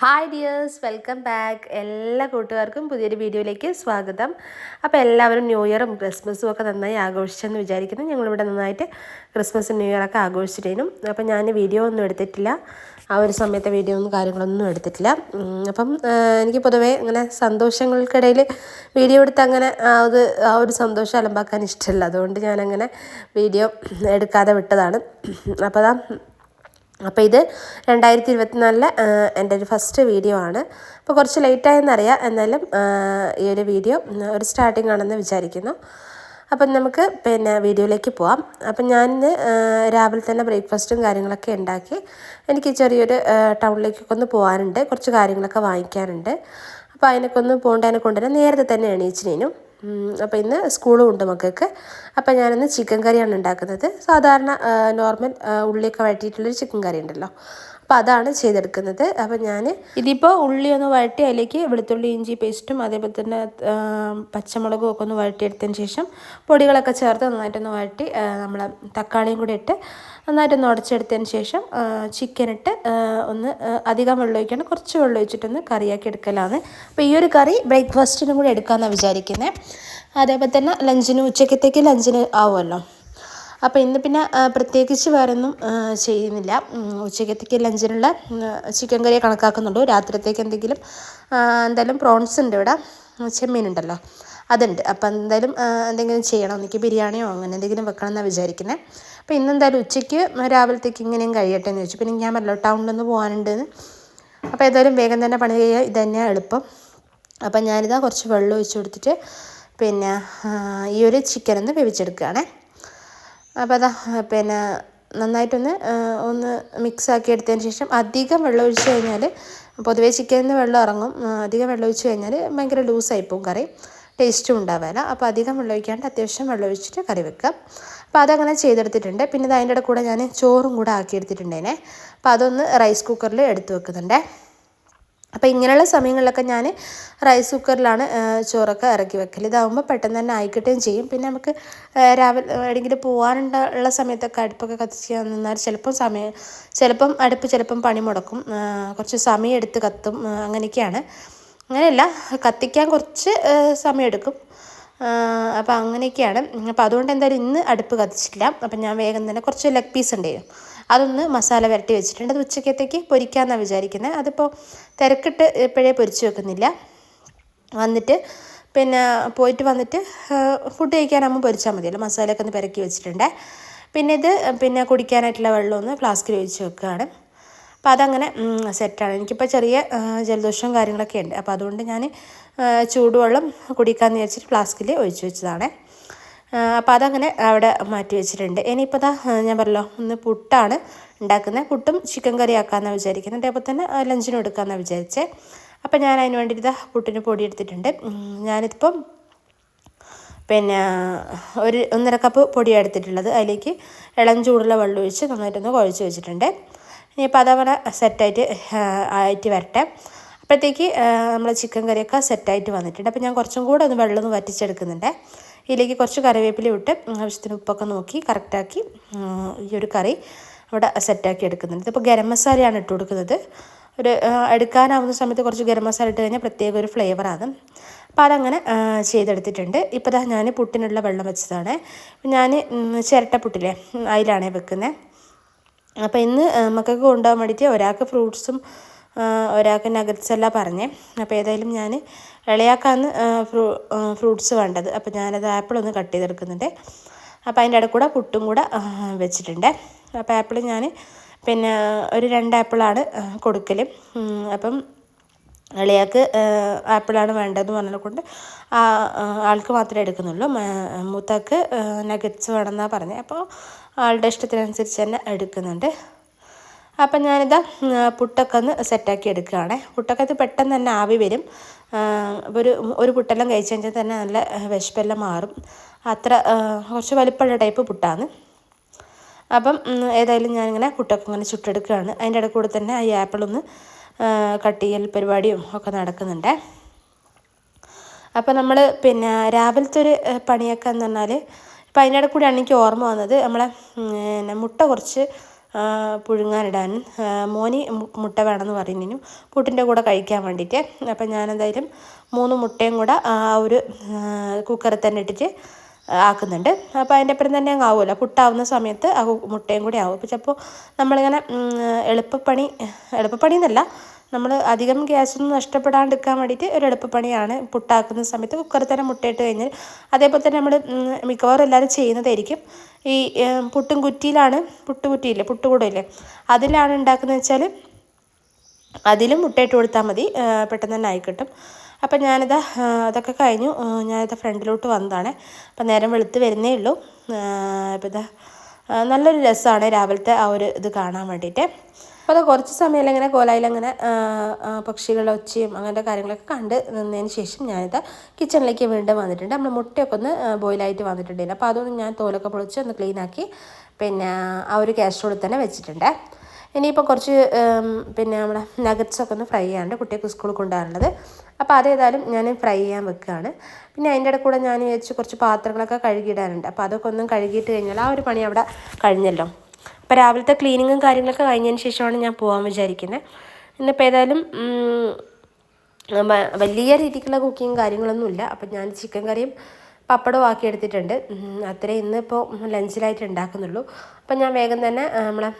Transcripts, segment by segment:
Hi dears welcome back എല്ലാ കൂട്ടുകാർക്കും പുതിയൊരു വീഡിയോയിലേക്ക് സ്വാഗതം. അപ്പോൾ എല്ലാവരും ന്യൂ ഇയറും ക്രിസ്മസും ഒക്കെ നന്നായി ആഘോഷിച്ചെന്ന് വിചാരിക്കുന്നു. ഞങ്ങളിവിടെ നന്നായിട്ട് ക്രിസ്മസും ന്യൂ ഇയറൊക്കെ ആഘോഷിച്ചിട്ടേനും. അപ്പോൾ ഞാൻ വീഡിയോ ഒന്നും എടുത്തിട്ടില്ല. ആ ഒരു സമയത്തെ വീഡിയോ ഒന്നും കാര്യങ്ങളൊന്നും എടുത്തിട്ടില്ല. അപ്പം എനിക്ക് പൊതുവേ ഇങ്ങനെ സന്തോഷങ്ങൾക്കിടയിൽ വീഡിയോ എടുത്ത് അങ്ങനെ ആ അത് ആ ഒരു സന്തോഷം അലമ്പാക്കാൻ ഇഷ്ടമല്ല. അതുകൊണ്ട് ഞാനങ്ങനെ വീഡിയോ എടുക്കാതെ വിട്ടതാണ്. അപ്പോൾ അതാ അപ്പോൾ ഇത് രണ്ടായിരത്തി ഇരുപത്തിനാലിലെ എന്റെ ഒരു ഫസ്റ്റ് വീഡിയോ ആണ്. അപ്പോൾ കുറച്ച് ലേറ്റായെന്നറിയാം. എന്നാലും ഈ ഒരു വീഡിയോ ഒരു സ്റ്റാർട്ടിംഗ് ആണെന്ന് വിചാരിക്കുന്നു. അപ്പം നമുക്ക് പിന്നെ വീഡിയോയിലേക്ക് പോവാം. അപ്പം ഞാൻ രാവിലെ തന്നെ ബ്രേക്ക്ഫാസ്റ്റും കാര്യങ്ങളൊക്കെ ഉണ്ടാക്കി എനിക്ക് ചെറിയൊരു ടൗണിലേക്കൊക്കെ ഒന്ന് പോകാനുണ്ട് കുറച്ച് കാര്യങ്ങളൊക്കെ വാങ്ങിക്കാനുണ്ട്. അപ്പോൾ അതിനൊക്കെ ഒന്ന് പോകേണ്ടതിനെ കൊണ്ടുവരാൻ നേരത്തെ തന്നെ എണീച്ചിനേനും അപ്പോൾ ഇന്ന് സ്കൂളും ഉണ്ട് മക്കൾക്ക്. അപ്പോൾ ഞാനിന്ന് ചിക്കൻ കറിയാണ് ഉണ്ടാക്കുന്നത്. സാധാരണ നോർമൽ ഉള്ളിയൊക്കെ വഴറ്റിയിട്ടുള്ളൊരു ചിക്കൻ കറി ഉണ്ടല്ലോ. അപ്പോൾ അതാണ് ചെയ്തെടുക്കുന്നത്. അപ്പോൾ ഞാൻ ഇതിപ്പോൾ ഉള്ളി ഒന്ന് വഴറ്റി അതിലേക്ക് വെളുത്തുള്ളി ഇഞ്ചി പേസ്റ്റും അതേപോലെ തന്നെ പച്ചമുളകും ഒക്കെ ഒന്ന് വഴറ്റിയെടുത്തതിന് ശേഷം പൊടികളൊക്കെ ചേർത്ത് നന്നായിട്ടൊന്ന് വഴറ്റി നമ്മൾ തക്കാളിയും കൂടി ഇട്ട് നന്നായിട്ടൊന്ന് ഉടച്ചെടുത്തതിന് ശേഷം ചിക്കൻ ഇട്ട് ഒന്ന് അധികം വെള്ളം ഒഴിക്കാണ്ട് കുറച്ച് വെള്ളം ഒഴിച്ചിട്ടൊന്ന് കറിയാക്കി എടുക്കലാണ്. അപ്പോൾ ഈ ഒരു കറി ബ്രേക്ക്ഫാസ്റ്റിനും കൂടി എടുക്കാമെന്നാണ് വിചാരിക്കുന്നത് അതേപോലെ തന്നെ ലഞ്ചിന് ഉച്ചക്കത്തേക്ക് ലഞ്ചിന് ആവുമല്ലോ. അപ്പോൾ ഇന്ന് പിന്നെ പ്രത്യേകിച്ച് വേറൊന്നും ചെയ്യുന്നില്ല. ഉച്ചക്കത്തേക്ക് ലഞ്ചിനുള്ള ചിക്കൻ കറിയെ കണക്കാക്കുന്നുള്ളൂ. രാത്രിത്തേക്ക് എന്തെങ്കിലും എന്തായാലും പ്രോൺസ് ഉണ്ട് ഇവിടെ. ചെമ്മീൻ ഉണ്ടല്ലോ. അതുണ്ട്. അപ്പോൾ എന്തായാലും എന്തെങ്കിലും ചെയ്യണം? ഒന്നിക്ക് ബിരിയാണിയോ അങ്ങനെ എന്തെങ്കിലും വെക്കണം എന്നാണ് വിചാരിക്കുന്നത് അപ്പോൾ ഇന്ന് എന്തായാലും ഉച്ചയ്ക്ക് രാവിലത്തേക്ക് ഇങ്ങനെയും കഴിയട്ടെ എന്ന് വെച്ചു പിന്നെ ഞാൻ പറഞ്ഞല്ലോ ടൗണിലൊന്ന് പോകാനുണ്ട് അപ്പോൾ ഏതായാലും വേഗം തന്നെ പണി ചെയ്യുക ഇത് തന്നെയാണ് എളുപ്പം. അപ്പം ഞാനിതാ കുറച്ച് വെള്ളം ഒഴിച്ചു കൊടുത്തിട്ട് പിന്നെ ഈ ഒരു ചിക്കൻ ഒന്ന് വേവിച്ചെടുക്കുകയാണേ. അപ്പോൾ അതാ പിന്നെ നന്നായിട്ടൊന്ന് ഒന്ന് മിക്സ് ആക്കി എടുത്തതിന് ശേഷം അധികം വെള്ളം ഒഴിച്ച് കഴിഞ്ഞാൽ പൊതുവേ ചിക്കനിൽ നിന്ന് വെള്ളം ഇറങ്ങും. അധികം വെള്ളം ഒഴിച്ച് കഴിഞ്ഞാൽ ഭയങ്കര ലൂസായി പോകും കറി. ടേസ്റ്റും ഉണ്ടാവില്ല അപ്പോൾ അധികം വെള്ളമൊഴിക്കാണ്ട് അത്യാവശ്യം വെള്ളമൊഴിച്ചിട്ട് കറി വെക്കാം. അപ്പോൾ അതങ്ങനെ ചെയ്തെടുത്തിട്ടുണ്ട്. പിന്നെ ഇത് അതിന്റെ കൂടെ ഞാൻ ചോറും കൂടെ ആക്കി എടുത്തിട്ടുണ്ടേനെ അപ്പോൾ അതൊന്ന് റൈസ് കുക്കറിൽ എടുത്ത് വെക്കുന്നുണ്ടേ. അപ്പോൾ ഇങ്ങനെയുള്ള സമയങ്ങളിലൊക്കെ ഞാൻ റൈസ് കുക്കറിലാണ് ചോറൊക്കെ ഇറക്കി വെക്കൽ ഇതാകുമ്പോൾ പെട്ടെന്ന് തന്നെ ആയിക്കിട്ടുകയും ചെയ്യും. പിന്നെ നമുക്ക് രാവിലെ എവിടെയെങ്കിലും പോകാനുള്ള സമയത്തൊക്കെ അടുപ്പൊക്കെ കത്തിച്ച് നിന്നാൽ ചിലപ്പം സമയം ചിലപ്പം അടുപ്പ് ചിലപ്പം പണി മുടക്കും. കുറച്ച് സമയം എടുത്ത് കത്തും അങ്ങനെയൊക്കെയാണ്. അങ്ങനെയല്ല കത്തിക്കാൻ കുറച്ച് സമയമെടുക്കും. അപ്പോൾ അങ്ങനെയൊക്കെയാണ്. അപ്പോൾ അതുകൊണ്ട് എന്തായാലും ഇന്ന് അടുപ്പ് കത്തിച്ചിട്ടില്ല. അപ്പം ഞാൻ വേഗം തന്നെ കുറച്ച് ലെഗ് പീസ് ഉണ്ടായിരുന്നു അതൊന്ന് മസാല വരട്ടി വെച്ചിട്ടുണ്ട്. അത് ഉച്ചക്കത്തേക്ക് പൊരിക്കാമെന്നാണ് വിചാരിക്കുന്നത് അതിപ്പോൾ തിരക്കിട്ട് ഇപ്പോഴേ പൊരിച്ചു വെക്കുന്നില്ല. വന്നിട്ട് പിന്നെ പോയിട്ട് വന്നിട്ട് ഫുഡ് കഴിക്കാനാകുമ്പോൾ പൊരിച്ചാൽ മതിയല്ലോ. മസാലയൊക്കെ ഒന്ന് പെരക്കി വെച്ചിട്ടുണ്ട്. പിന്നെ ഇത് പിന്നെ കുടിക്കാനായിട്ടുള്ള വെള്ളമൊന്ന് ഫ്ലാസ്കിൽ ഒഴിച്ച് വെക്കുകയാണ് അപ്പോൾ അതങ്ങനെ സെറ്റാണ്. എനിക്കിപ്പോൾ ചെറിയ ജലദോഷവും കാര്യങ്ങളൊക്കെ ഉണ്ട്. അപ്പോൾ അതുകൊണ്ട് ഞാൻ ചൂടുവെള്ളം കുടിക്കാമെന്ന് വിചാരിച്ചിട്ട് ഫ്ലാസ്കിൽ ഒഴിച്ചു വെച്ചതാണേ. അപ്പോൾ അതങ്ങനെ അവിടെ മാറ്റി വെച്ചിട്ടുണ്ട്. ഇനിയിപ്പോൾ ദാ ഞാൻ പറഞ്ഞല്ലോ ഒന്ന് പുട്ടാണ് ഉണ്ടാക്കുന്നത്. പുട്ടും ചിക്കൻ കറി ആക്കാമെന്നാണ് വിചാരിക്കുന്നത്. അതേപോലെ തന്നെ ലഞ്ചിന് എടുക്കാമെന്നാണ് വിചാരിച്ചത് അപ്പോൾ ഞാൻ അതിന് വേണ്ടിയിട്ട് ഇതാ പുട്ടിന് പൊടി എടുത്തിട്ടുണ്ട്. ഞാനിതിപ്പം പിന്നെ ഒരു ഒന്നര കപ്പ് പൊടിയാണ് എടുത്തിട്ടുള്ളത്. അതിലേക്ക് ഇളം ചൂടുള്ള വെള്ളം ഒഴിച്ച് നന്നായിട്ടൊന്ന് കുഴച്ച് വെച്ചിട്ടുണ്ട്. ഇനിയിപ്പോൾ അതേപോലെ സെറ്റായിട്ട് ആയിട്ട് വരട്ടെ. അപ്പോഴത്തേക്ക് നമ്മൾ ചിക്കൻ കറിയൊക്കെ സെറ്റായിട്ട് വന്നിട്ടുണ്ട്. അപ്പോൾ ഞാൻ കുറച്ചും കൂടെ ഒന്ന് വെള്ളം ഒന്ന് വറ്റിച്ചെടുക്കുന്നുണ്ട്. ഇതിലേക്ക് കുറച്ച് കറിവേപ്പില ഇട്ട് ആവശ്യത്തിന് ഉപ്പൊക്കെ നോക്കി കറക്റ്റാക്കി ഈ ഒരു കറി അവിടെ സെറ്റാക്കി എടുക്കുന്നുണ്ട്. ഇതിപ്പോൾ ഗരം മസാലയാണ് ഇട്ട് കൊടുക്കുന്നത്. ഒരു എടുക്കാനാവുന്ന സമയത്ത് കുറച്ച് ഗരം മസാല ഇട്ട് കഴിഞ്ഞാൽ പ്രത്യേക ഒരു ഫ്ലേവറാണ്. അപ്പോൾ അതങ്ങനെ ചെയ്തെടുത്തിട്ടുണ്ട്. ഇപ്പോൾ ഞാൻ പുട്ടിനുള്ള വെള്ളം വെച്ചതാണ്. ഞാൻ ചിരട്ട പുട്ടിലെ അതിലാണേ വെക്കുന്നത്. അപ്പോൾ ഇന്ന് മക്കൾക്ക് കൊണ്ടുപോകാൻ വേണ്ടിയിട്ട് ഒരാൾക്ക് ഫ്രൂട്ട്സും ഒരാൾക്ക് നഗറ്റ്സ് എല്ലാം പറഞ്ഞേ. അപ്പോൾ ഏതായാലും ഞാൻ ഇളയാക്കാന്ന് ഫ്രൂ ഫ്രൂട്ട്സ് വേണ്ടത്. അപ്പോൾ ഞാനത് ആപ്പിൾ ഒന്ന് കട്ട് ചെയ്തെടുക്കുന്നുണ്ട്. അപ്പോൾ അതിന്റെ ഇടയ്ക്കൂടെ കൂടെ പുട്ടും കൂടെ വെച്ചിട്ടുണ്ട്. അപ്പോൾ ആപ്പിൾ ഞാൻ പിന്നെ ഒരു രണ്ട് ആപ്പിളാണ് കൊടുക്കൽ അപ്പം ഇളയാൾക്ക് ആപ്പിളാണ് വേണ്ടതെന്ന് പറഞ്ഞത് കൊണ്ട് ആൾക്ക് മാത്രമേ എടുക്കുന്നുള്ളൂ. മൂത്താൾക്ക് നഗറ്റ്സ് വേണമെന്നാണ് പറഞ്ഞത് അപ്പോൾ ആളുടെ ഇഷ്ടത്തിനനുസരിച്ച് തന്നെ എടുക്കുന്നുണ്ട്. അപ്പം ഞാനിതാ പുട്ടൊക്കെ ഒന്ന് സെറ്റാക്കി എടുക്കുകയാണ്. പുട്ടൊക്കെ ഇത് പെട്ടെന്ന് തന്നെ ആവി വരും. ഒരു ഒരു പുട്ടെല്ലാം കഴിച്ചു കഴിഞ്ഞാൽ തന്നെ നല്ല വിശപ്പെല്ലാം മാറും. അത്ര കുറച്ച് വലിപ്പമുള്ള ടൈപ്പ് പുട്ടാണ്. അപ്പം ഏതായാലും ഞാനിങ്ങനെ പുട്ടൊക്കെ ഇങ്ങനെ ചുട്ടെടുക്കുകയാണ്. അതിന്റെ ഇടയിൽ കൂടെ തന്നെ ഈ ആപ്പിളൊന്ന് കട്ട് ചെയ്യൽ പരിപാടിയും ഒക്കെ നടക്കുന്നുണ്ട്. അപ്പോൾ നമ്മൾ പിന്നെ രാവിലത്തെ ഒരു പണിയൊക്കെ എന്ന് പറഞ്ഞാൽ ഇപ്പം അതിന്റെ കൂടിയാണ് എനിക്ക് ഓർമ്മ വന്നത്. നമ്മളെ പിന്നെ മുട്ട കുറച്ച് പുഴുങ്ങാനിടാൻ മോനി മുട്ട വേണമെന്ന് പറയുന്നതിനും പുട്ടിന്റെ കൂടെ കഴിക്കാൻ വേണ്ടിയിട്ട് അപ്പം ഞാനെന്തായാലും മൂന്ന് മുട്ടയും കൂടെ ആ ഒരു കുക്കറിൽ തന്നെ ഇട്ടിട്ട് ആക്കുന്നുണ്ട്. അപ്പോൾ അതിന്റെ അപ്പുറം തന്നെ അങ്ങ് ആവുമല്ലോ. പുട്ടാവുന്ന സമയത്ത് ആ മുട്ടയും കൂടി ആവും. അപ്പോൾ ചിലപ്പോൾ നമ്മളിങ്ങനെ എളുപ്പപ്പണി എളുപ്പപ്പണി എന്നല്ല നമ്മൾ അധികം ഗ്യാസൊന്നും നഷ്ടപ്പെടാണ്ടിരിക്കാൻ വേണ്ടിയിട്ട് ഒരു എളുപ്പപ്പണിയാണ് പുട്ടാക്കുന്ന സമയത്ത് കുക്കറിൽ തന്നെ മുട്ടയിട്ട് കഴിഞ്ഞാൽ. അതേപോലെ തന്നെ നമ്മൾ മിക്കവാറും എല്ലാവരും ചെയ്യുന്നതായിരിക്കും. ഈ പുട്ടും കുറ്റിയിലാണ് പുട്ട് കുറ്റിയില്ലേ പുട്ടുകൂടയില്ലേ അതിലാണ് ഉണ്ടാക്കുന്നത് വെച്ചാൽ അതിലും മുട്ടയിട്ട് കൊടുത്താൽ മതി. പെട്ടെന്ന് തന്നെ ആയി കിട്ടും. അപ്പം ഞാനിത് അതൊക്കെ കഴിഞ്ഞു. ഞാനിത് ഫ്രണ്ടിലോട്ട് വന്നതാണ്. അപ്പം നേരം വെളുത്ത് വരുന്നേ ഉള്ളൂ. ഇപ്പം ഇതാ നല്ലൊരു രസമാണ് രാവിലത്തെ ആ ഒരു ഇത് കാണാൻ വേണ്ടിയിട്ട്. അപ്പോൾ അത് കുറച്ച് സമയം ഇങ്ങനെ കോലായിലങ്ങനെ പക്ഷികളുടെ ഒച്ചയും അങ്ങനത്തെ കാര്യങ്ങളൊക്കെ കണ്ട് നിന്നതിന് ശേഷം ഞാനിത് കിച്ചണിലേക്ക് വീണ്ടും വന്നിട്ടുണ്ട്. നമ്മൾ മുട്ടയൊക്കെ ഒന്ന് ബോയിലായിട്ട് വന്നിട്ടുണ്ടായിരുന്നു. അപ്പോൾ അതൊന്ന് ഞാൻ തോലൊക്കെ പൊളിച്ച് ഒന്ന് ക്ലീനാക്കി പിന്നെ ആ ഒരു കാസ്ട്രോളിൽ തന്നെ വെച്ചിട്ടുണ്ട്. ഇനിയിപ്പോൾ കുറച്ച് പിന്നെ നമ്മുടെ നഗറ്റ്സൊക്കെ ഒന്ന് ഫ്രൈ ചെയ്യാണ്ട് കുട്ടികൾക്ക് സ്കൂളിൽ കൊണ്ടുപോകാനുള്ളത് അപ്പോൾ അതേതായാലും ഞാൻ ഫ്രൈ ചെയ്യാൻ വെക്കുകയാണ് പിന്നെ അതിന്റെ ഇടയിൽ കൂടെ ഞാൻ വെച്ച് കുറച്ച് പാത്രങ്ങളൊക്കെ കഴുകിയിടാനുണ്ട്. അപ്പോൾ അതൊക്കെ ഒന്നും കഴുകിയിട്ട് കഴിഞ്ഞാൽ ആ ഒരു പണി അവിടെ കഴിഞ്ഞല്ലോ. അപ്പോൾ രാവിലത്തെ ക്ലീനിങ്ങും കാര്യങ്ങളൊക്കെ കഴിഞ്ഞതിന് ശേഷമാണ് ഞാൻ പോകാൻ വിചാരിക്കുന്നത് ഇന്നിപ്പോൾ ഏതായാലും വലിയ രീതിക്കുള്ള കുക്കിങ് കാര്യങ്ങളൊന്നുമില്ല അപ്പം ഞാൻ ചിക്കൻ കറിയും പപ്പടവും ആക്കി എടുത്തിട്ടുണ്ട്. അത്രയും ഇന്നിപ്പോൾ ലഞ്ചിലായിട്ട് ഉണ്ടാക്കുന്നുള്ളൂ. അപ്പം ഞാൻ വേഗം തന്നെ നമ്മളെ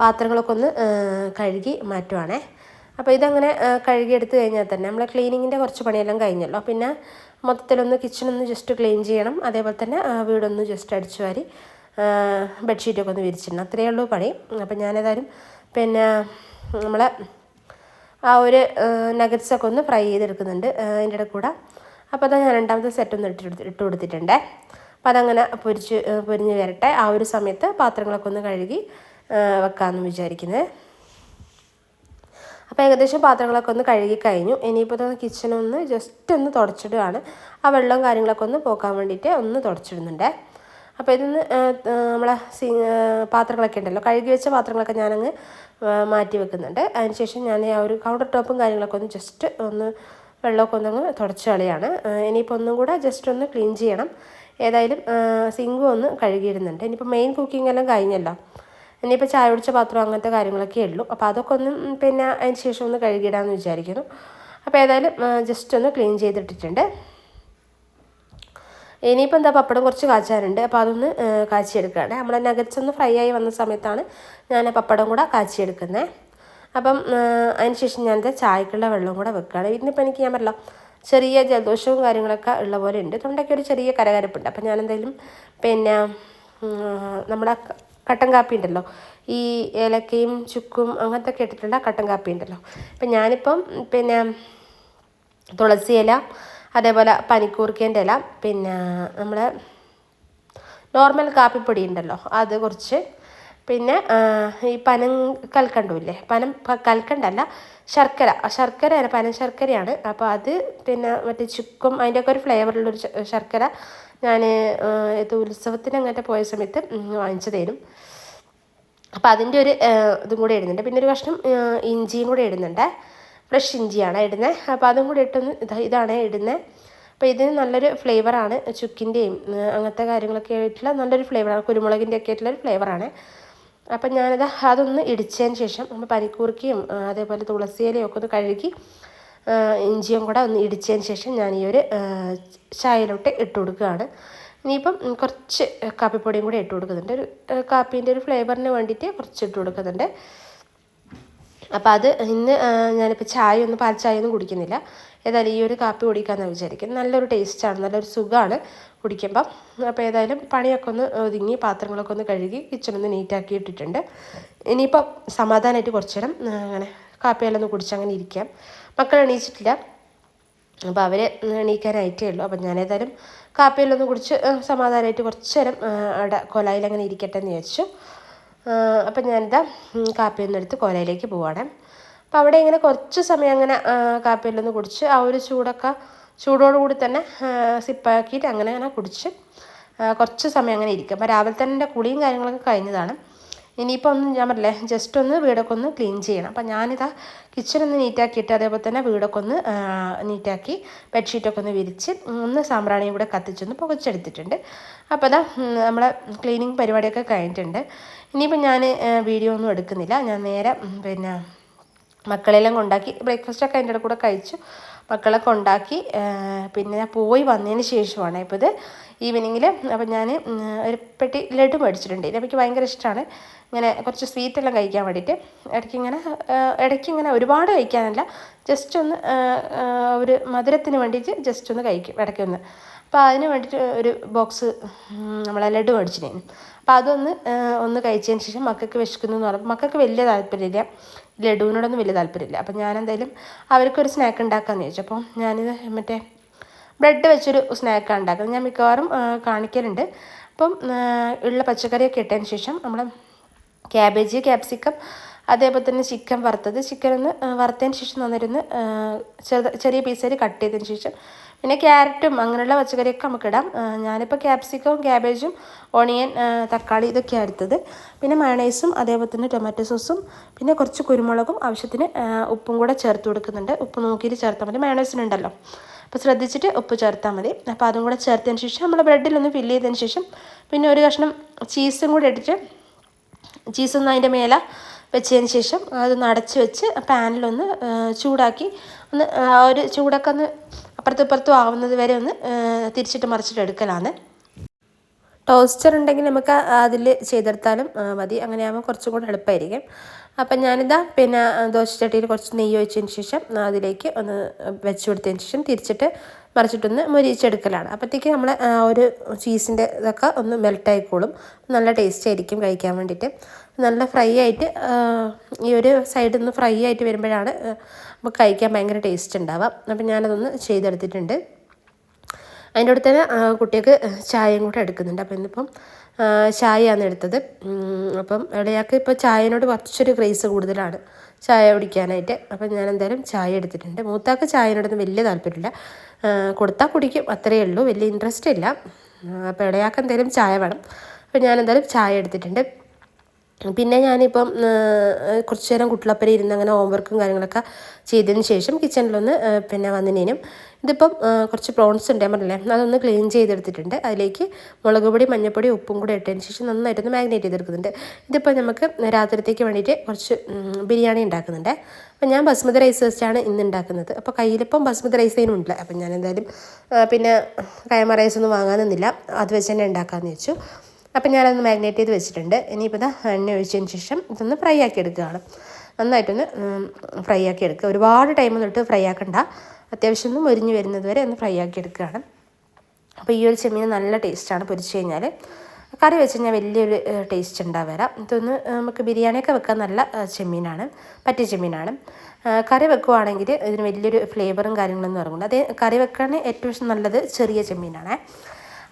പാത്രങ്ങളൊക്കെ ഒന്ന് കഴുകി മാറ്റുവാണേ. അപ്പോൾ ഇതങ്ങനെ കഴുകിയെടുത്ത് കഴിഞ്ഞാൽ തന്നെ നമ്മളെ ക്ലീനിങ്ങിന്റെ കുറച്ച് പണിയെല്ലാം കഴിഞ്ഞല്ലോ. പിന്നെ മൊത്തത്തിലൊന്ന് കിച്ചണൊന്ന് ജസ്റ്റ് ക്ലീൻ ചെയ്യണം. അതേപോലെ തന്നെ വീടൊന്ന് ജസ്റ്റ് അടിച്ചു വാരി ബെഡ്ഷീറ്റൊക്കെ ഒന്ന് വിരിച്ചിടണം. അത്രയേ ഉള്ളൂ പണി. അപ്പം ഞാനേതായാലും പിന്നെ നമ്മളെ ആ ഒരു നഗറ്റ്സൊക്കെ ഒന്ന് ഫ്രൈ ചെയ്തെടുക്കുന്നുണ്ട് അതിന്റെ ഇടയിൽ കൂടെ. അപ്പോൾ അതാ ഞാൻ രണ്ടാമത്തെ സെറ്റ് ഒന്ന് ഇട്ട് ഇട്ട് കൊടുത്തിട്ടുണ്ട്. അപ്പം അതങ്ങനെ പൊരിച്ച് പൊരിഞ്ഞ് വരട്ടെ. ആ ഒരു സമയത്ത് പാത്രങ്ങളൊക്കെ ഒന്ന് കഴുകി വെക്കാമെന്ന് വിചാരിക്കുന്നത് അപ്പോൾ ഏകദേശം പാത്രങ്ങളൊക്കെ ഒന്ന് കഴുകി കഴിഞ്ഞു. ഇനിയിപ്പോൾ കിച്ചണൊന്ന് ജസ്റ്റ് ഒന്ന് തുടച്ചിടുകയാണ് ആ വെള്ളവും കാര്യങ്ങളൊക്കെ ഒന്ന് പോക്കാൻ വേണ്ടിയിട്ട് ഒന്ന് തുടച്ചിടുന്നുണ്ട്. അപ്പോൾ ഇതൊന്ന് നമ്മളെ സി പാത്രങ്ങളൊക്കെ ഉണ്ടല്ലോ. കഴുകി വെച്ച പാത്രങ്ങളൊക്കെ ഞാനങ്ങ് മാറ്റി വെക്കുന്നുണ്ട്. അതിനുശേഷം ഞാൻ ആ ഒരു കൗണ്ടർ ടോപ്പും കാര്യങ്ങളൊക്കെ ഒന്ന് ജസ്റ്റ് ഒന്ന് വെള്ളമൊക്കെ ഒന്നങ്ങ് തുടച്ച് കളിയാണ്. ഇനിയിപ്പോൾ ഒന്നും കൂടെ ജസ്റ്റ് ഒന്ന് ക്ലീൻ ചെയ്യണം. ഏതായാലും സിങ്കും ഒന്ന് കഴുകിയിടുന്നുണ്ട്. ഇനിയിപ്പോൾ മെയിൻ കുക്കിംഗ് എല്ലാം കഴിഞ്ഞല്ലോ. ഇനിയിപ്പോൾ ചായ കുടിച്ച പാത്രം അങ്ങനത്തെ കാര്യങ്ങളൊക്കെ ഉള്ളൂ. അപ്പോൾ അതൊക്കെ ഒന്ന് പിന്നെ അതിന് ശേഷം ഒന്ന് കഴുകിയിടാമെന്ന് വിചാരിക്കുന്നു. അപ്പോൾ ഏതായാലും ജസ്റ്റ് ഒന്ന് ക്ലീൻ ചെയ്തിട്ടിട്ടുണ്ട്. ഇനിയിപ്പോൾ എന്താ പപ്പടം കുറച്ച് കാച്ചാനുണ്ട്. അപ്പോൾ അതൊന്ന് കാച്ചിയെടുക്കുകയാണ് നമ്മളെ നഗറ്റ്സ് ഒന്ന് ഫ്രൈ ആയി വന്ന സമയത്താണ് ഞാൻ പപ്പടം കൂടെ കാച്ചിയെടുക്കുന്നത് അപ്പം അതിന് ശേഷം ഞാനത് ചായക്കുള്ള വെള്ളം കൂടെ വെക്കുകയാണ് ഇന്നിപ്പോൾ എനിക്ക് ഞാൻ പറയാം ചെറിയ ജലദോഷവും കാര്യങ്ങളൊക്കെ ഉള്ള പോലെ ഉണ്ട്. തൊണ്ടയ്ക്ക് ഒരു ചെറിയ കരകരപ്പുണ്ട്. അപ്പം ഞാൻ എന്തായാലും പിന്നെ നമ്മുടെ കട്ടൻ കാപ്പി ഉണ്ടല്ലോ. ഈ ഏലക്കയും ചുക്കും അങ്ങനത്തെ ഒക്കെ ഇട്ടിട്ടുള്ള കട്ടൻ കാപ്പി ഉണ്ടല്ലോ. അപ്പം ഞാനിപ്പം പിന്നെ തുളസി ഇല അതേപോലെ പനിക്കൂർക്കേന്റെ ഇല പിന്നെ നമ്മൾ നോർമൽ കാപ്പിപ്പൊടി ഉണ്ടല്ലോ അത് കുറച്ച് പിന്നെ ഈ പനം കൽക്കണ്ടമില്ലേ പനം കൽക്കണ്ടല്ല ശർക്കര. ശർക്കര പനം ശർക്കരയാണ്. അപ്പോൾ അത് പിന്നെ മറ്റേ ചുക്കും അതിന്റെയൊക്കെ ഒരു ഫ്ലേവറുള്ളൊരു ശർക്കര ഞാൻ ഇത് ഉത്സവത്തിന് അങ്ങനത്തെ പോയ സമയത്ത് വാങ്ങിച്ചു തരും. അപ്പോൾ അതിന്റെ ഒരു ഇതും കൂടെ ഇടുന്നുണ്ട്. പിന്നെ ഒരു കഷ്ണം ഇഞ്ചിയും കൂടെ ഇടുന്നുണ്ട്. ഫ്രഷ് ഇഞ്ചിയാണ് ഇടുന്നത് അപ്പോൾ അതും കൂടെ ഇട്ടൊന്ന് ഇതാണ് ഇടുന്നത് അപ്പോൾ ഇതിന് നല്ലൊരു ഫ്ലേവറാണ് ചുക്കിന്റെയും അങ്ങനത്തെ കാര്യങ്ങളൊക്കെ ആയിട്ടുള്ള നല്ലൊരു ഫ്ലേവറാണ്. കുരുമുളകിന്റെ ഒക്കെ ഒരു ഫ്ലേവറാണ്. അപ്പം ഞാനത് അതൊന്ന് ഇടിച്ചതിന് ശേഷം നമ്മൾ പനിക്കൂർക്കയും അതേപോലെ തുളസിയിലയും ഒക്കെ ഒന്ന് കഴുകി ഇഞ്ചിയും കൂടെ ഒന്ന് ഇടിച്ചതിന് ശേഷം ഞാൻ ഈ ഒരു ചായയിലോട്ട് ഇട്ട് കൊടുക്കുകയാണ്. ഇനിയിപ്പം കുറച്ച് കാപ്പിപ്പൊടിയും കൂടെ ഇട്ട് കൊടുക്കുന്നുണ്ട്. ഒരു കാപ്പീന്റെ ഒരു ഫ്ലേവറിന് വേണ്ടിയിട്ട് കുറച്ച് ഇട്ട് കൊടുക്കുന്നുണ്ട്. അപ്പോൾ അത് ഇന്ന് ഞാനിപ്പോൾ ചായ ഒന്നും പാൽ ചായ ഒന്നും കുടിക്കുന്നില്ല. ഏതായാലും ഈ ഒരു കാപ്പി കുടിക്കാമെന്ന് വിചാരിക്കും. നല്ലൊരു ടേസ്റ്റാണ് നല്ലൊരു സുഖമാണ് കുടിക്കുമ്പം. അപ്പോൾ ഏതായാലും പണിയൊക്കെ ഒന്ന് ഒതുങ്ങി പാത്രങ്ങളൊക്കെ ഒന്ന് കഴുകി കിച്ചണൊന്ന് നീറ്റാക്കി ഇട്ടിട്ടുണ്ട്. ഇനിയിപ്പം സമാധാനമായിട്ട് കുറച്ച് നേരം അങ്ങനെ കാപ്പിയെല്ലാം ഒന്ന് കുടിച്ച് അങ്ങനെ ഇരിക്കാം. മക്കൾ എണീച്ചിട്ടില്ല. അപ്പോൾ അവരെ എണീക്കാനായിട്ടേ ഉള്ളൂ. അപ്പം ഞാനേതായാലും കാപ്പിയെല്ലാം ഒന്ന് കുടിച്ച് സമാധാനമായിട്ട് കുറച്ച് നേരം അവിടെ കൊലായിൽ അങ്ങനെ ഇരിക്കട്ടെ എന്ന് വിചാരിച്ചു. അപ്പം ഞാനിതാ കാപ്പിയൊന്നെടുത്ത് കൊലയിലേക്ക് പോവാണ്. അപ്പം അവിടെ ഇങ്ങനെ കുറച്ച് സമയം അങ്ങനെ കാപ്പിയിലൊന്ന് കുടിച്ച് ആ ഒരു ചൂടൊക്കെ ചൂടോടുകൂടി തന്നെ സിപ്പാക്കിയിട്ട് അങ്ങനെ അങ്ങനെ കുടിച്ച് കുറച്ച് സമയം അങ്ങനെ ഇരിക്കും. അപ്പോൾ രാവിലെ തന്നെ എന്റെ കുളിയും കാര്യങ്ങളൊക്കെ കഴിഞ്ഞതാണ്. ഇനിയിപ്പോൾ ഒന്ന് ഞാൻ പറഞ്ഞില്ലേ ജസ്റ്റ് ഒന്ന് വീടൊക്കെ ഒന്ന് ക്ലീൻ ചെയ്യണം. അപ്പം ഞാനിതാ കിച്ചൺ ഒന്ന് നീറ്റാക്കിയിട്ട് അതേപോലെ തന്നെ വീടൊക്കെ ഒന്ന് നീറ്റാക്കി ബെഡ്ഷീറ്റൊക്കെ ഒന്ന് വിരിച്ച് ഒന്ന് സാമ്പ്രാണിയും കൂടെ കത്തിച്ചൊന്ന് പുകച്ചെടുത്തിട്ടുണ്ട്. അപ്പോൾ അതാ നമ്മളെ ക്ലീനിങ് പരിപാടിയൊക്കെ കഴിഞ്ഞിട്ടുണ്ട്. ഇനിയിപ്പോൾ ഞാൻ വീഡിയോ ഒന്നും എടുക്കുന്നില്ല. ഞാൻ നേരെ പിന്നെ മക്കളെല്ലാം കൊണ്ടാക്കി ബ്രേക്ക്ഫാസ്റ്റൊക്കെ അതിന്റെ കൂടെ കഴിച്ചു. മക്കളെ കൊണ്ടാക്കി പിന്നെ ഞാൻ പോയി വന്നതിന് ശേഷമാണ്. ഇപ്പോൾ ഇത് ഈവനിങ്ങിൽ അപ്പം ഞാൻ ഒരു പെട്ടി ലഡു മേടിച്ചിട്ടുണ്ട്. എനിക്ക് ഭയങ്കര ഇഷ്ടമാണ് ഇങ്ങനെ കുറച്ച് സ്വീറ്റ് എല്ലാം കഴിക്കാൻ വേണ്ടിയിട്ട്. ഇടയ്ക്ക് ഇങ്ങനെ ഇടയ്ക്ക് ഇങ്ങനെ ഒരുപാട് കഴിക്കാനല്ല. ജസ്റ്റ് ഒന്ന് ഒരു മധുരത്തിന് വേണ്ടിയിട്ട് ജസ്റ്റ് ഒന്ന് കഴിക്കും ഇടയ്ക്കൊന്ന് അപ്പോൾ അതിന് വേണ്ടിയിട്ട് ഒരു ബോക്സ് നമ്മളെ ലഡു മേടിച്ചിരുന്നു. അപ്പോൾ അതൊന്ന് ഒന്ന് കഴിച്ചതിന് ശേഷം മക്കൾക്ക് വിശക്കുന്നു എന്ന് പറഞ്ഞപ്പോൾ മക്കൾക്ക് വലിയ താല്പര്യമില്ല. ലഡുവിനോടൊന്നും വലിയ താല്പര്യമില്ല. അപ്പം ഞാൻ എന്തായാലും അവർക്കൊരു സ്നാക്ക് ഉണ്ടാക്കാമെന്ന് ചോദിച്ചു അപ്പോൾ ഞാനിത് മറ്റേ ബ്രെഡ് വെച്ചൊരു സ്നാക്കാണ് ഉണ്ടാക്കുന്നത്. ഞാൻ മിക്കവാറും കാണിക്കലുണ്ട്. അപ്പം ഉള്ള പച്ചക്കറിയൊക്കെ ഇട്ടതിന് ശേഷം നമ്മൾ ക്യാബേജ് ക്യാപ്സിക്കം അതേപോലെ തന്നെ ചിക്കൻ വറുത്തത്. ചിക്കൻ ഒന്ന് വറുത്തതിന് ശേഷം നന്നായിരുന്ന് ചെറു ചെറിയ പീസായി കട്ട് ചെയ്തതിന് ശേഷം പിന്നെ ക്യാരറ്റും അങ്ങനെയുള്ള പച്ചക്കറിയൊക്കെ നമുക്ക് ഇടാം. ഞാനിപ്പോൾ ക്യാപ്സിക്കവും ക്യാബേജും ഓണിയൻ തക്കാളി ഇതൊക്കെയാണ് എടുത്തത്. പിന്നെ മയണൈസും അതേപോലെ തന്നെ ടൊമാറ്റോ സോസും പിന്നെ കുറച്ച് കുരുമുളകും ആവശ്യത്തിന് ഉപ്പും കൂടെ ചേർത്ത് കൊടുക്കുന്നുണ്ട്. ഉപ്പ് നോക്കിയിട്ട് ചേർത്താൽ മതി. മയണൈസിനുണ്ടല്ലോ അപ്പോൾ ശ്രദ്ധിച്ചിട്ട് ഉപ്പ് ചേർത്താൽ മതി. അപ്പോൾ അതും കൂടെ ചേർത്തതിന് ശേഷം നമ്മൾ ബ്രെഡിലൊന്ന് ഫില്ല് ചെയ്തതിന് ശേഷം പിന്നെ ഒരു കഷ്ണം ചീസും കൂടെ ഇട്ടിട്ട് ചീസൊന്നും അതിന്റെ മേലെ വെച്ചതിന് ശേഷം അതൊന്ന് അടച്ച് വെച്ച് പാനിലൊന്ന് ചൂടാക്കി ഒന്ന് ആ ഒരു ചൂടൊക്കെ ഒന്ന് അപ്പുറത്തും ഇപ്പുറത്തും ആവുന്നത് വരെ ഒന്ന് തിരിച്ചിട്ട് മറിച്ചിട്ട് എടുക്കലാണ്. ടോസ്റ്റർ ഉണ്ടെങ്കിൽ നമുക്ക് അതിൽ ചെയ്തെടുത്താലും മതി. അങ്ങനെയാകുമ്പോൾ കുറച്ചും കൂടെ എളുപ്പമായിരിക്കും. അപ്പം ഞാനിതാ പിന്നെ ദോശ ചട്ടിയിൽ കുറച്ച് നെയ്യ് ഒഴിച്ചതിന് ശേഷം അതിലേക്ക് ഒന്ന് വെച്ച് കൊടുത്തതിന് ശേഷം തിരിച്ചിട്ട് മറിച്ചിട്ടൊന്ന് മുരിച്ചെടുക്കലാണ് അപ്പോഴത്തേക്ക് നമ്മൾ ഒരു ചീസിന്റെ ഇതൊക്കെ ഒന്ന് മെൽട്ടായിക്കോളും നല്ല ടേസ്റ്റ് ആയിരിക്കും കഴിക്കാൻ വേണ്ടിയിട്ട് നല്ല ഫ്രൈ ആയിട്ട് ഈ ഒരു സൈഡിൽ നിന്ന് ഫ്രൈ ആയിട്ട് വരുമ്പോഴാണ് നമുക്ക് കഴിക്കാൻ ഭയങ്കര ടേസ്റ്റ് ഉണ്ടാവാം അപ്പം ഞാനതൊന്ന് ചെയ്തെടുത്തിട്ടുണ്ട്. അതിന്റെ കൂടെ തന്നെ കുട്ടികൾക്ക് ചായയും കൂടെ എടുക്കുന്നുണ്ട്. അപ്പം ഇന്നിപ്പം ചായയാണ് എടുത്തത്. അപ്പം ഇളയാൾക്ക് ഇപ്പോൾ ചായനോട് കുറച്ചൊരു ക്രേസ് കൂടുതലാണ് ചായ കുടിക്കാനായിട്ട്. അപ്പം ഞാൻ എന്തായാലും ചായ എടുത്തിട്ടുണ്ട്. മൂത്താക്ക് ചായനോടൊന്നും വലിയ താല്പര്യമില്ല. കൊടുത്താൽ കുടിക്കും. അത്രയേ ഉള്ളൂ. വലിയ ഇൻട്രസ്റ്റ് ഇല്ല. അപ്പോൾ ചായ വേണം. അപ്പോൾ ഞാൻ എന്തായാലും ചായ എടുത്തിട്ടുണ്ട്. പിന്നെ ഞാനിപ്പം കുറച്ച് നേരം കുട്ടിളപ്പര ഇരുന്ന് അങ്ങനെ ഹോംവർക്കും കാര്യങ്ങളൊക്കെ ചെയ്തതിന് ശേഷം കിച്ചണിലൊന്ന് പിന്നെ വന്നതിനും ഇതിപ്പം കുറച്ച് പ്രോൺസ് ഉണ്ട് ഞാൻ പറഞ്ഞില്ലേ അതൊന്ന് ക്ലീൻ ചെയ്തെടുത്തിട്ടുണ്ട്. അതിലേക്ക് മുളക് പൊടി മഞ്ഞൾപ്പൊടി ഉപ്പും കൂടി ഇട്ടതിന് ശേഷം നന്നായിട്ടൊന്ന് മാഗ്നേറ്റ് ചെയ്തെടുക്കുന്നുണ്ട്. ഇതിപ്പോൾ നമുക്ക് രാത്രിത്തേക്ക് വേണ്ടിയിട്ട് കുറച്ച് ബിരിയാണി ഉണ്ടാക്കുന്നുണ്ട്. അപ്പം ഞാൻ ബസ്മതി റൈസ് വെച്ചാണ് ഇന്ന് ഉണ്ടാക്കുന്നത്. അപ്പോൾ കയ്യിലിപ്പം ബസ്മതി റൈസ് അതിനും ഉണ്ട്. അപ്പം ഞാൻ എന്തായാലും പിന്നെ കയമ റൈസ് ഒന്നും വാങ്ങാനൊന്നുമില്ല. അത് വെച്ച് തന്നെ ഉണ്ടാക്കാമെന്ന് വെച്ചു. അപ്പം ഞാനതൊന്ന് മാരിനേറ്റ് ചെയ്ത് വെച്ചിട്ടുണ്ട്. ഇനിയിപ്പോൾ ഇതാ എണ്ണ ഒഴിച്ചതിന് ശേഷം ഇതൊന്ന് ഫ്രൈ ആക്കി എടുക്കുകയാണ്. നന്നായിട്ടൊന്ന് ഫ്രൈ ആക്കി എടുക്കുക. ഒരുപാട് ടൈം തൊട്ട് ഫ്രൈ ആക്കണ്ട. അത്യാവശ്യം ഒന്ന് മുരിഞ്ഞ് വരുന്നത് വരെ ഒന്ന് ഫ്രൈ ആക്കി എടുക്കുകയാണ്. അപ്പോൾ ഈ ഒരു ചെമ്മീൻ നല്ല ടേസ്റ്റാണ് പൊരിച്ച് കഴിഞ്ഞാൽ കറി വെച്ച് കഴിഞ്ഞാൽ വലിയൊരു ടേസ്റ്റ് ഉണ്ടാവുക. ഇതൊന്ന് നമുക്ക് ബിരിയാണിയൊക്കെ വെക്കാൻ നല്ല ചെമ്മീനാണ്. പറ്റിയ ചെമ്മീനാണ്. കറി വെക്കുവാണെങ്കിൽ ഇതിന് വലിയൊരു ഫ്ലേവറും കാര്യങ്ങളൊന്നും ഇറങ്ങില്ല അതേ കറി വെക്കാൻ ഏറ്റവും നല്ലത് ചെറിയ ചെമ്മീനാണ്.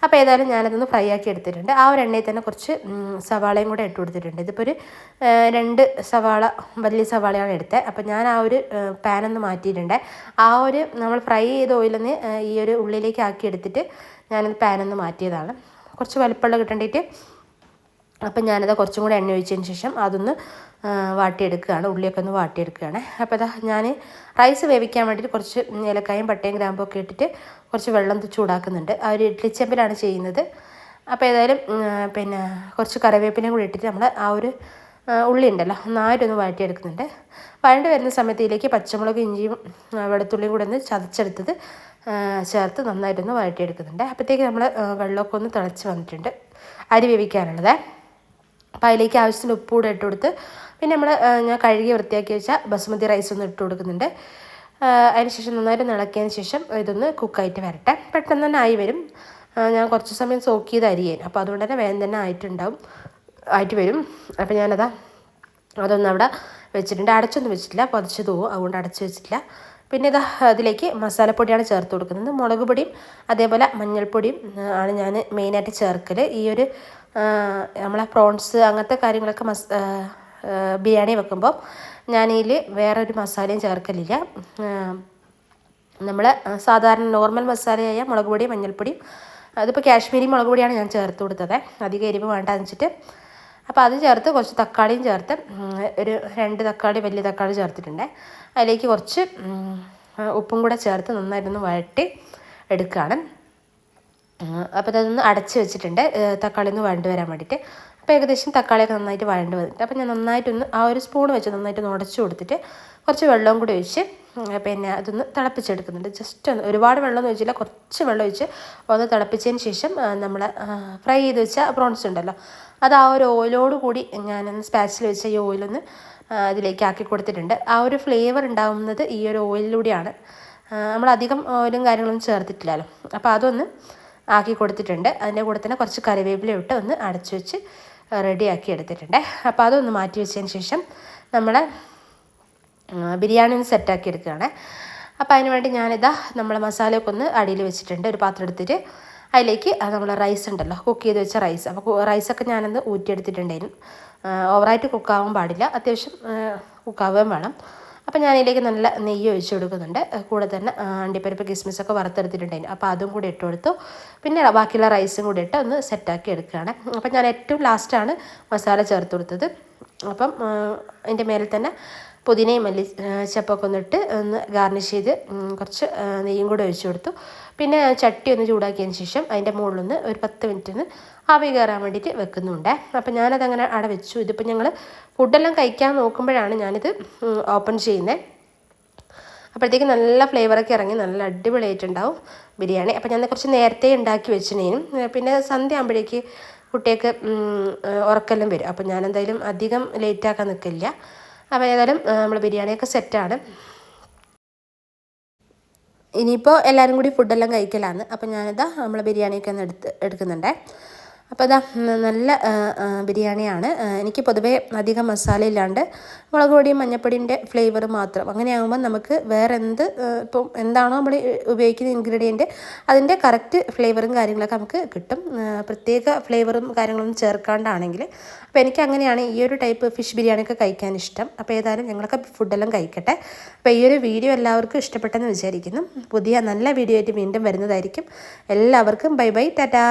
അപ്പോൾ ഏതായാലും ഞാനതൊന്ന് ഫ്രൈ ആക്കി എടുത്തിട്ടുണ്ട്. ആ ഒരു എണ്ണയിൽ തന്നെ കുറച്ച് സവാളയും കൂടെ ഇട്ട് കൊടുത്തിട്ടുണ്ട്. ഇതിപ്പോൾ ഒരു രണ്ട് സവാള വലിയ സവാളയാണ് എടുത്തത് അപ്പോൾ ഞാൻ ആ ഒരു പാനൊന്ന് മാറ്റിയിട്ടുണ്ട്. ആ ഒരു നമ്മൾ ഫ്രൈ ചെയ്ത ഓയിലൊന്ന് ഈ ഒരു ഉള്ളിലേക്ക് ആക്കി എടുത്തിട്ട് ഞാനത് പാനൊന്ന് മാറ്റിയതാണ്. കുറച്ച് വലിപ്പമുള്ള കിട്ടേണ്ടിയിട്ട് അപ്പം ഞാനത് കുറച്ചും കൂടെ എണ്ണ ഒഴിച്ചതിന് ശേഷം അതൊന്ന് വാട്ടിയെടുക്കുകയാണ്. ഉള്ളിയൊക്കെ ഒന്ന് വാട്ടിയെടുക്കുകയാണ്. അപ്പോൾ അതാ ഞാൻ റൈസ് വേവിക്കാൻ വേണ്ടിയിട്ട് കുറച്ച് ഏലക്കായും പട്ടയും ഗ്രാമ്പും ഒക്കെ ഇട്ടിട്ട് കുറച്ച് വെള്ളം ചൂടാക്കുന്നുണ്ട്. ആ ഒരു ഇഡ്ലിച്ചെമ്പിലാണ് ചെയ്യുന്നത്. അപ്പോൾ ഏതായാലും പിന്നെ കുറച്ച് കറിവേപ്പിലയും കൂടി ഇട്ടിട്ട് നമ്മൾ ആ ഒരു ഉള്ളി ഉണ്ടല്ലോ നാരൊന്ന് വഴറ്റിയെടുക്കുന്നുണ്ട് വഴണ്ട് വരുന്ന സമയത്തിലേക്ക് പച്ചമുളക് ഇഞ്ചിയും വെളുത്തുള്ളിയും കൂടെ ഒന്ന് ചതച്ചെടുത്തത് ചേർത്ത് നന്നായിട്ടൊന്ന് വഴറ്റിയെടുക്കുന്നുണ്ട് അപ്പോഴത്തേക്ക് നമ്മൾ വെള്ളമൊക്കെ ഒന്ന് തിളച്ച് വന്നിട്ടുണ്ട്. അരി വേവിക്കാനുള്ളത്. അപ്പോൾ അതിലേക്ക് ആവശ്യത്തിന് ഉപ്പ് കൂടെ ഇട്ട് കൊടുത്ത് പിന്നെ നമ്മൾ ഞാൻ കഴുകി വൃത്തിയാക്കി വെച്ച ബസുമതി റൈസ് ഒന്ന് ഇട്ട് കൊടുക്കുന്നുണ്ട്. ആ, അതിന് ശേഷം നന്നായിട്ട് ഇളക്കിയതിന് ശേഷം ഇതൊന്ന് കുക്കായിട്ട് വരട്ടെ. പെട്ടെന്ന് തന്നെ ആയി വരും. ഞാൻ കുറച്ച് സമയം സോക്ക് ചെയ്ത് അരിയേൻ അപ്പോൾ അതുകൊണ്ട് തന്നെ വേഗം തന്നെ ആയിട്ടുണ്ടാവും. ആയിട്ട് വരും. അപ്പോൾ ഞാനതാ അതൊന്നും അവിടെ വെച്ചിട്ടുണ്ട്. അടച്ചൊന്നും വെച്ചിട്ടില്ല. പതിച്ച് തൂവും അതുകൊണ്ട് അടച്ച് വെച്ചിട്ടില്ല. പിന്നെ ഇത് അതിലേക്ക് മസാലപ്പൊടിയാണ് ചേർത്ത് കൊടുക്കുന്നത്. മുളക് പൊടിയും അതേപോലെ മഞ്ഞൾപ്പൊടിയും ആണ് ഞാൻ മെയിനായിട്ട് ചേർക്കൽ ഈ ഒരു നമ്മളെ പ്രോൺസ് അങ്ങനത്തെ കാര്യങ്ങളൊക്കെ മസ് ബിരിയാണി വെക്കുമ്പോൾ ഞാനതിൽ വേറൊരു മസാലയും ചേർക്കലില്ല. നമ്മൾ സാധാരണ നോർമൽ മസാലയായ മുളക് പൊടിയും മഞ്ഞൾപ്പൊടിയും അതിപ്പോൾ കാശ്മീരി മുളക് പൊടിയാണ് ഞാൻ ചേർത്ത് കൊടുത്തത്. അധികം എരിവ് വേണ്ട വെച്ചിട്ട്. അപ്പോൾ അത് ചേർത്ത് കുറച്ച് തക്കാളിയും ചേർത്ത് ഒരു രണ്ട് തക്കാളി വലിയ തക്കാളി ചേർത്തിട്ടുണ്ട്. അതിലേക്ക് കുറച്ച് ഉപ്പും കൂടെ ചേർത്ത് നന്നായിട്ടൊന്ന് വഴട്ടി എടുക്കുകയാണ് അപ്പോൾ അതൊന്ന് അടച്ച് വെച്ചിട്ടുണ്ട്. തക്കാളി ഒന്ന് വഴണ്ട് വരാൻ വേണ്ടിയിട്ട് അപ്പോൾ ഏകദേശം തക്കാളിയൊക്കെ നന്നായിട്ട് വഴണ്ട് വന്നിട്ട് അപ്പോൾ ഞാൻ നന്നായിട്ടൊന്ന് ആ ഒരു സ്പൂൺ വെച്ച് നന്നായിട്ട് ഒന്ന് ഉടച്ചു കൊടുത്തിട്ട് കുറച്ച് വെള്ളവും കൂടി ഒഴിച്ച് പിന്നെ അതൊന്ന് തിളപ്പിച്ചെടുക്കുന്നുണ്ട്. ജസ്റ്റ് ഒന്ന് ഒരുപാട് വെള്ളം ഒന്നും ഒഴിച്ചില്ല കുറച്ച് വെള്ളം ഒഴിച്ച് ഒന്ന് തിളപ്പിച്ചതിന് ശേഷം നമ്മൾ ഫ്രൈ ചെയ്ത് വെച്ച പ്രോൺസ് ഉണ്ടല്ലോ അത് ആ ഒരു ഓയിലോട് കൂടി ഞാനൊന്ന് സ്പാച്ചിൽ വെച്ച ഈ ഓയിലൊന്ന് അതിലേക്ക് ആക്കി കൊടുത്തിട്ടുണ്ട്. ആ ഒരു ഫ്ലേവർ ഉണ്ടാകുന്നത് ഈ ഒരു ഓയിലിലൂടെയാണ് നമ്മൾ അധികം ഓയിലും കാര്യങ്ങളൊന്നും ചേർത്തിട്ടില്ലല്ലോ. അപ്പോൾ അതൊന്ന് ആക്കി കൊടുത്തിട്ടുണ്ട്. അതിന്റെ കൂടെ തന്നെ കുറച്ച് കറിവേപ്പില ഇട്ട് ഒന്ന് അടച്ചു വെച്ച് റെഡിയാക്കി എടുത്തിട്ടുണ്ട്. അപ്പോൾ അതൊന്ന് മാറ്റി വെച്ചതിന് ശേഷം നമ്മൾ ബിരിയാണി ഒന്ന് സെറ്റാക്കി എടുക്കുകയാണ്. അപ്പോൾ അതിന് വേണ്ടി ഞാനിതാ നമ്മൾ മസാലയൊക്കെ ഒന്ന് അടിയിൽ വെച്ചിട്ടുണ്ട്. ഒരു പാത്രം എടുത്തിട്ട് അതിലേക്ക് നമ്മൾ റൈസ് ഉണ്ടല്ലോ കുക്ക് ചെയ്ത് വെച്ച റൈസ് അപ്പോൾ റൈസൊക്കെ ഞാനൊന്ന് ഊറ്റിയെടുത്തിട്ടുണ്ടായിരുന്നു. ഓവറായിട്ട് കുക്കാവാൻ പാടില്ല. അത്യാവശ്യം കുക്കാവുകയും വേണം. അപ്പോൾ ഞാൻ ഇതിലേക്ക് നല്ല നെയ്യ് ഒഴിച്ച് കൊടുക്കുന്നുണ്ട്. കൂടെ തന്നെ അണ്ടിപ്പരിപ്പ് കിസ്മിസൊക്കെ വറുത്തെടുത്തിട്ടുണ്ടായിരുന്നു. അപ്പോൾ അതും കൂടി ഇട്ട് കൊടുത്തു. പിന്നെ ബാക്കിയുള്ള റൈസും കൂടി ഇട്ട് ഒന്ന് സെറ്റാക്കി എടുക്കുകയാണ്. അപ്പോൾ ഞാൻ ഏറ്റവും ലാസ്റ്റാണ് മസാല ചേർത്ത് കൊടുത്തത്. അപ്പം അതിന്റെ മേലെ തന്നെ പുതിനയും മല്ലി ചപ്പൊക്കെ ഒന്നിട്ട് ഒന്ന് ഗാർണിഷ് ചെയ്ത് കുറച്ച് നെയ്യും കൂടെ ഒഴിച്ച് കൊടുത്തു. പിന്നെ ചട്ടി ഒന്ന് ചൂടാക്കിയതിന് ശേഷം അതിന്റെ മുകളിലൊന്ന് ഒരു പത്ത് മിനിറ്റിന് ആവി കയറാൻ വേണ്ടിയിട്ട് വെക്കുന്നുണ്ട്. അപ്പം ഞാനതങ്ങനെ അവിടെ വെച്ചു. ഇതിപ്പോൾ ഞങ്ങൾ ഫുഡെല്ലാം കഴിക്കാൻ നോക്കുമ്പോഴാണ് ഞാനിത് ഓപ്പൺ ചെയ്യുന്നത് അപ്പോഴത്തേക്ക് നല്ല ഫ്ലേവറൊക്കെ ഇറങ്ങി നല്ല അടിപൊളിയായിട്ടുണ്ടാവും ബിരിയാണി. അപ്പോൾ ഞാൻ കുറച്ച് നേരത്തെ ഉണ്ടാക്കി വെച്ചിനേനും. പിന്നെ സന്ധ്യ ആകുമ്പോഴേക്ക് കുട്ടിയൊക്കെ ഉറക്കെല്ലാം വരും. അപ്പോൾ ഞാൻ എന്തായാലും അധികം ലേറ്റാക്കാൻ നിൽക്കില്ല. അപ്പോൾ ഏതായാലും നമ്മൾ ബിരിയാണിയൊക്കെ സെറ്റാണ്. ഇനിയിപ്പോൾ എല്ലാവരും കൂടി ഫുഡെല്ലാം കഴിക്കലാണ് അപ്പോൾ ഞാനിതാ നമ്മൾ ബിരിയാണിയൊക്കെ ഒന്ന് എടുത്ത് എടുക്കുന്നുണ്ടേ. അപ്പോൾ ഇതാ നല്ല ബിരിയാണിയാണ്. എനിക്ക് പൊതുവേ അധികം മസാല ഇല്ലാണ്ട് മുളക് പൊടിയും മഞ്ഞപ്പൊടിന്റെ ഫ്ലേവർ മാത്രം. അങ്ങനെയാകുമ്പോൾ നമുക്ക് വേറെ എന്ത് ഇപ്പം എന്താണോ നമ്മൾ ഉപയോഗിക്കുന്ന ഇൻഗ്രീഡിയന്റ് അതിന്റെ കറക്റ്റ് ഫ്ലേവറും കാര്യങ്ങളൊക്കെ നമുക്ക് കിട്ടും. പ്രത്യേക ഫ്ലേവറും കാര്യങ്ങളൊന്നും ചേർക്കാണ്ടാണെങ്കിൽ. അപ്പോൾ എനിക്ക് അങ്ങനെയാണ് ഈ ഒരു ടൈപ്പ് ഫിഷ് ബിരിയാണിയൊക്കെ കഴിക്കാൻ ഇഷ്ടം. അപ്പോൾ ഏതായാലും ഞങ്ങളൊക്കെ ഫുഡെല്ലാം കഴിക്കട്ടെ. അപ്പോൾ ഈ ഒരു വീഡിയോ എല്ലാവർക്കും ഇഷ്ടപ്പെട്ടെന്ന് വിചാരിക്കുന്നു. പുതിയ നല്ല വീഡിയോ ആയിട്ട് വീണ്ടും വരുന്നതായിരിക്കും. എല്ലാവർക്കും ബൈ ബൈ ടാറ്റാ.